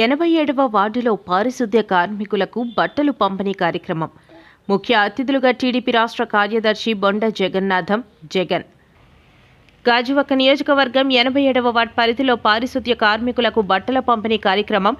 ఎనభై ఏడవ వార్డులో పారిశుద్ధ్య కార్మికులకు బట్టలు పంపిణీ కార్యక్రమం. ముఖ్య అతిథులుగా టీడీపీ రాష్ట్ర కార్యదర్శి బొండ జగన్నాథం జగన్. గాజువక్క నియోజకవర్గం ఎనభై ఏడవ వార్డ్ పరిధిలో పారిశుద్ధ్య కార్మికులకు బట్టల పంపిణీ కార్యక్రమం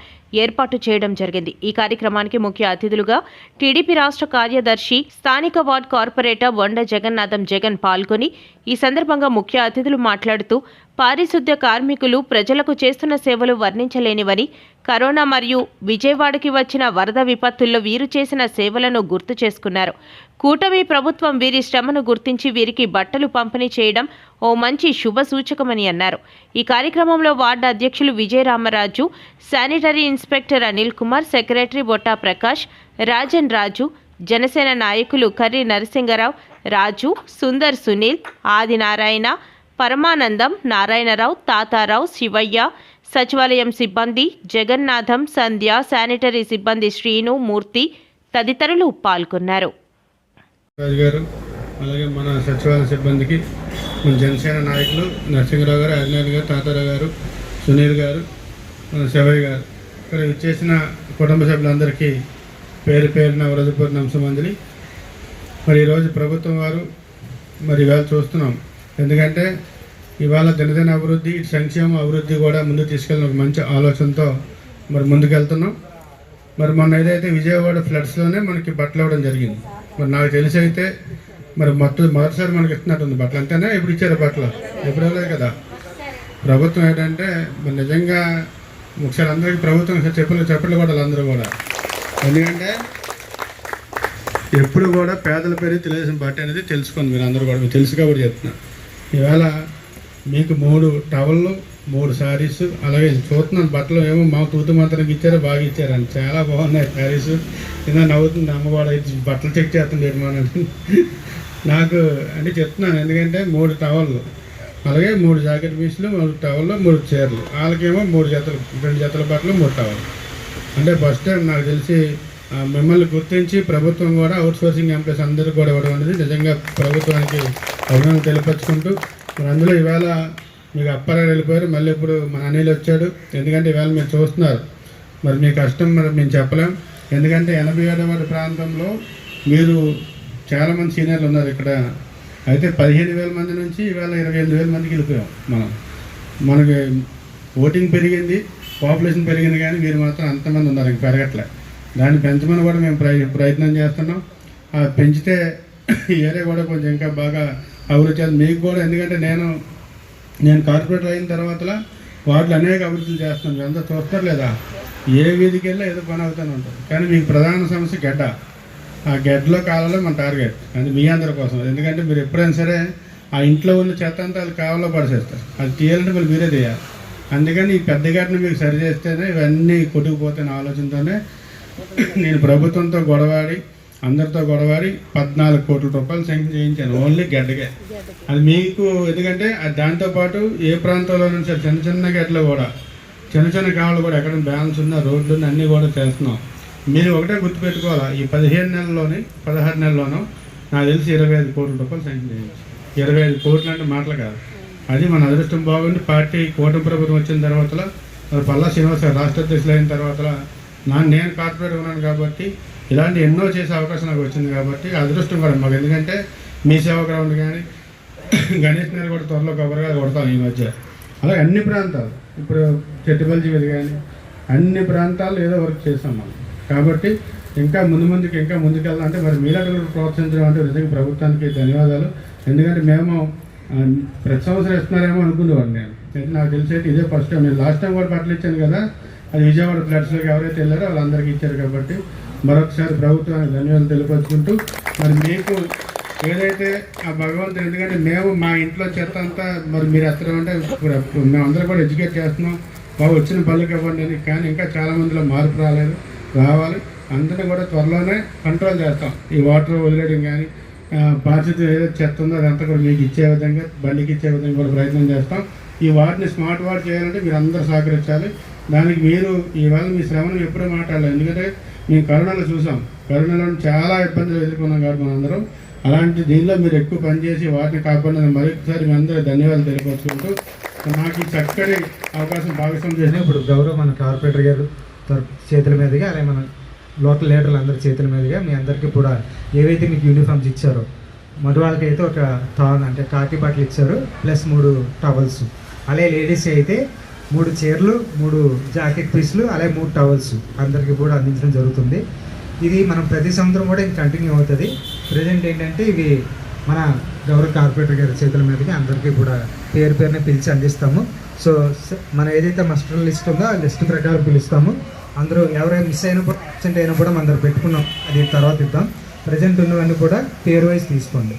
ఏర్పాటు చేయడం జరిగింది. ఈ కార్యక్రమానికి ముఖ్య అతిథులుగా టీడీపీ రాష్ట్ర కార్యదర్శి స్థానిక వార్డ్ కార్పొరేటర్ బొండ జగన్నాథం జగన్ పాల్గొని ఈ సందర్భంగా ముఖ్య అతిథులు మాట్లాడుతూ పారిశుద్ధ్య కార్మికులు ప్రజలకు చేస్తున్న సేవలు వర్ణించలేనివని కరోనా మరియు విజయవాడకి వచ్చిన వరద విపత్తుల్లో వీరు చేసిన సేవలను గుర్తు చేసుకున్నారు. కూటమి ప్రభుత్వం వీరి శ్రమను గుర్తించి వీరికి బట్టలు పంపిణీ చేయడం ఓ మంచి శుభ సూచకమని అన్నారు. ఈ కార్యక్రమంలో వార్డు అధ్యక్షులు Vijayaramaraju sanitary inspector Anil Kumar secretary Botta Prakash Rajan Raju Janasena నాయకులు కర్రి నరసింగరావు రాజు సుందర్ సునీల్ ఆదినారాయణ పరమానందం నారాయణరావు తాతారావు శివయ్య సచివాలయం సిబ్బంది జగన్నాథం సంధ్య శానిటరీ సిబ్బంది శ్రీను మూర్తి తదితరులు పాల్గొన్నారు. గారు అలాగే మన సచివాలయ సిబ్బందికి మన జనసేన నాయకులు నరసింహరావు గారు అజ్ఞాన్ గారు తాతారావు గారు సునీల్ గారు మన శివయ్య గారు. ఇక్కడ ఇచ్చేసిన కుటుంబ సభ్యులందరికీ పేరు పేరున వరదపూర్ అంశమంజలి మరి ఈరోజు ప్రభుత్వం వారు మరి ఇవాళ చూస్తున్నాం. ఎందుకంటే ఇవాళ దినదిన అభివృద్ధి సంక్షేమ అభివృద్ధి కూడా ముందుకు తీసుకెళ్ళిన ఒక మంచి ఆలోచనతో మరి ముందుకెళ్తున్నాం. మరి మొన్న ఏదైతే విజయవాడ ఫ్లడ్స్లోనే మనకి బట్టలు ఇవ్వడం జరిగింది. మరి నాకు తెలిసి అయితే మరి మొత్తం మొదటిసారి మనకి ఇస్తున్నట్టుంది బట్టలు. అంతేనా? ఇప్పుడు ఇచ్చారు బట్టలు? ఎప్పుడు ఇవ్వలేదు కదా? ప్రభుత్వం ఏంటంటే మరి నిజంగా ఒకసారి అందరికీ ప్రభుత్వం చెప్పులు చెప్పలు కూడా అందరూ కూడా. ఎందుకంటే ఎప్పుడు కూడా పేదల పేరు తెలియసిన బట్ట అనేది తెలుసుకోండి మీరు అందరూ కూడా. మీకు తెలుసు కాబట్టి చెప్తున్నా. ఇవాళ మీకు మూడు టవళ్ళు మూడు శారీస్ అలాగే చూస్తున్నాను బట్టలు ఏమో మా తూతు మాత్రం ఇచ్చారు బాగా ఇచ్చారండి. చాలా బాగున్నాయి శారీస్. కింద నవ్వుతుంది అమ్మవాడు బట్టలు చెక్ చేస్తుంది నిర్మాణం నాకు అంటే చెప్తున్నాను ఎందుకంటే మూడు టవళ్ళు అలాగే మూడు జాకెట్ పీసులు మూడు టవళ్ళు మూడు చీరలు. వాళ్ళకేమో మూడు జతలు రెండు జతల బట్టలు మూడు టవళ్ళు అంటే ఫస్ట్ టైం నాకు తెలిసి మిమ్మల్ని గుర్తించి ప్రభుత్వం కూడా అవుట్ సోర్సింగ్ ఎంప్లాయీస్ అందరికీ కూడా ఇవ్వడం అనేది నిజంగా ప్రభుత్వానికి అభినందన తెలిపచ్చుకుంటూ మరి అందులో ఇవాళ మీకు అప్పారావు వెళ్ళిపోయారు. మళ్ళీ ఇప్పుడు మన అనిల్ వచ్చాడు. ఎందుకంటే ఇవాళ మీరు చూస్తున్నారు. మరి మీ కష్టం మరి మేము చెప్పలేం. ఎందుకంటే ఎనభై ఏడవ ప్రాంతంలో మీరు చాలామంది సీనియర్లు ఉన్నారు ఇక్కడ. అయితే పదిహేను వేల మంది నుంచి ఇవాళ ఇరవై ఎనిమిది వేల మందికి వెళ్ళిపోయాం మనం. మనకి ఓటింగ్ పెరిగింది. పాపులేషన్ పెరిగింది కానీ మీరు మాత్రం అంతమంది ఉన్నారు. ఇంక పెరగట్లే. దాన్ని పెంచమని కూడా మేము ప్రయత్నం చేస్తున్నాం. ఆ పెంచితే ఈ ఏరియా కూడా కొంచెం ఇంకా బాగా అభివృద్ధి మీకు కూడా ఎందుకంటే నేను నేను కార్పొరేటర్ అయిన తర్వాత వాటిలో అనేక అభివృద్ధులు చేస్తున్నాను. మీరు అంతా చూస్తారు లేదా ఏ వీధికి వెళ్ళి ఏదో పని అవుతూనే ఉంటుంది. కానీ మీకు ప్రధాన సమస్య గడ్డ. ఆ గడ్డలో కావాలో మన టార్గెట్. అది మీ అందరి కోసం. ఎందుకంటే మీరు ఎప్పుడైనా సరే ఆ ఇంట్లో ఉన్న చెత్త అంతా అది కావాలో పడిసేస్తారు. అది తీయాలంటే మళ్ళీ మీరే తీయాలి. అందుకని ఈ పెద్ద గడ్డను మీకు సరి చేస్తేనే ఇవన్నీ కొట్టుకుపోతాయని ఆలోచనతోనే నేను ప్రభుత్వంతో గొడవాడి అందరితో గొడవాడి పద్నాలుగు కోట్ల రూపాయలు శాంక్షన్ చేయించాను. ఓన్లీ గడ్డకే. అది మీకు ఎందుకంటే అది దాంతోపాటు ఏ ప్రాంతంలో నుంచి సరే చిన్న చిన్న గడ్డలు కూడా చిన్న చిన్న కావాలి కూడా ఎక్కడ బ్యాలెన్స్ ఉన్న రోడ్లు ఉన్న అన్నీ కూడా చేస్తున్నాం. మీరు ఒకటే గుర్తుపెట్టుకోవాలా ఈ పదిహేను నెలల్లోని పదహారు నెలల్లోనూ నాకు తెలిసి ఇరవై ఐదు కోట్ల రూపాయలు శాంక్షన్ చేయించాను ఇరవై ఐదు కోట్లు అంటే మాటలు కాదు. అది మన అదృష్టం బాగుండి పార్టీ కూటమి ప్రభుత్వం వచ్చిన తర్వాత పల్లా శ్రీనివాస రాష్ట్ర అధ్యక్షులు అయిన తర్వాత నా నేను కార్పొరేట్ ఉన్నాను కాబట్టి ఇలాంటి ఎన్నో చేసే అవకాశం నాకు వచ్చింది కాబట్టి అదృష్టం కూడా మాకు. ఎందుకంటే మీ సేవ గ్రౌండ్ కానీ గణేష్ గారు కూడా త్వరలో కొబ్బరిగా కొడతాం ఈ మధ్య. అలా అన్ని ప్రాంతాలు ఇప్పుడు చెట్టుపల్లి జీవిత కానీ అన్ని ప్రాంతాలు ఏదో వర్క్ చేస్తాం మనం. కాబట్టి ఇంకా ముందు ముందుకు ఇంకా ముందుకెళ్ళాలంటే మరి మీలాంటి కూడా ప్రోత్సహించడం అంటే నిజంగా ప్రభుత్వానికి ధన్యవాదాలు. ఎందుకంటే మేము ప్రతి సంవత్సరం ఇస్తున్నారేమో అనుకునేవాడిని నేను. అయితే నాకు తెలిసి అయితే ఇదే ఫస్ట్ టైం. నేను లాస్ట్ టైం కూడా బట్టలు ఇచ్చాను కదా అది విజయవాడ ఫ్లడ్స్లోకి ఎవరైతే వెళ్ళారో వాళ్ళందరికీ ఇచ్చారు కాబట్టి మరొకసారి ప్రభుత్వానికి ధన్యవాదాలు తెలియపరుచుకుంటూ మరి మీకు ఏదైతే ఆ భగవంతుడు ఎందుకంటే మేము మా ఇంట్లో చెత్త అంతా మరి మీరు ఎత్తడం అంటే ఇప్పుడు మేమందరం కూడా ఎడ్యుకేట్ చేస్తున్నాం. బాగా వచ్చిన పనులకు ఇవ్వండి అని. కానీ ఇంకా చాలా మందిలో మార్పు రాలేదు. రావాలి. అందరినీ కూడా త్వరలోనే కంట్రోల్ చేస్తాం. ఈ వాటర్ వదిలేయడం కానీ బాధ్యత ఏదైతే చెత్త ఉందో అదంతా కూడా మీకు ఇచ్చే విధంగా బండికి ఇచ్చే విధంగా కూడా ప్రయత్నం చేస్తాం. ఈ వాటిని స్మార్ట్ వాట్ చేయాలంటే మీరు అందరూ సహకరించాలి. దానికి మీరు ఈవేళ మీ శ్రమను ఎప్పుడూ మాట్లాడాలి ఎందుకంటే మేము కరోనాలో చూసాం. కరోనాలో చాలా ఇబ్బందులు ఎదుర్కొన్నాం కాబట్టి మనందరం. అలాంటి దీనిలో మీరు ఎక్కువ పనిచేసి వాటిని కాపాడిన మరొకసారి మీ అందరూ ధన్యవాదాలు తెలియపరుచుకుంటూ నాకు ఈ చక్కటి అవకాశం భాగస్వామ్యం చేసిన ఇప్పుడు గౌరవ మన కార్పొరేటర్ గారు చేతుల మీదుగా అలాగే మన లోకల్ లీడర్లు అందరి చేతుల మీదుగా మీ అందరికీ కూడా ఏవైతే మీకు యూనిఫామ్స్ ఇచ్చారో మధు అయితే ఒక థాన్ అంటే కాకి బట్టలు ఇచ్చారు ప్లస్ మూడు టవల్స్ అలాగే లేడీస్ అయితే మూడు చీరలు మూడు జాకెట్ పీస్లు అలాగే మూడు టవల్స్ అందరికీ కూడా అందించడం జరుగుతుంది. ఇది మనం ప్రతి సంవత్సరం కూడా ఇది కంటిన్యూ అవుతుంది. ప్రజెంట్ ఏంటంటే ఇవి మన గౌరవ కార్పొరేటర్ గారి చేతుల మీదకి అందరికీ కూడా పేరు పేరునే పిలిచి అందిస్తాము. సో మన ఏదైతే మస్టర్ లిస్ట్ ఉందో ఆ లిస్ట్ ప్రకారం పిలుస్తాము. అందరూ ఎవరైనా మిస్ అయినప్పుడు అబ్సెంట్ అయినా కూడా మన దగ్గర పెట్టుకున్నాం. అది తర్వాత ఇద్దాం. ప్రజెంట్ ఉన్నవన్నీ కూడా పేరు వైజ్ తీసుకోండి.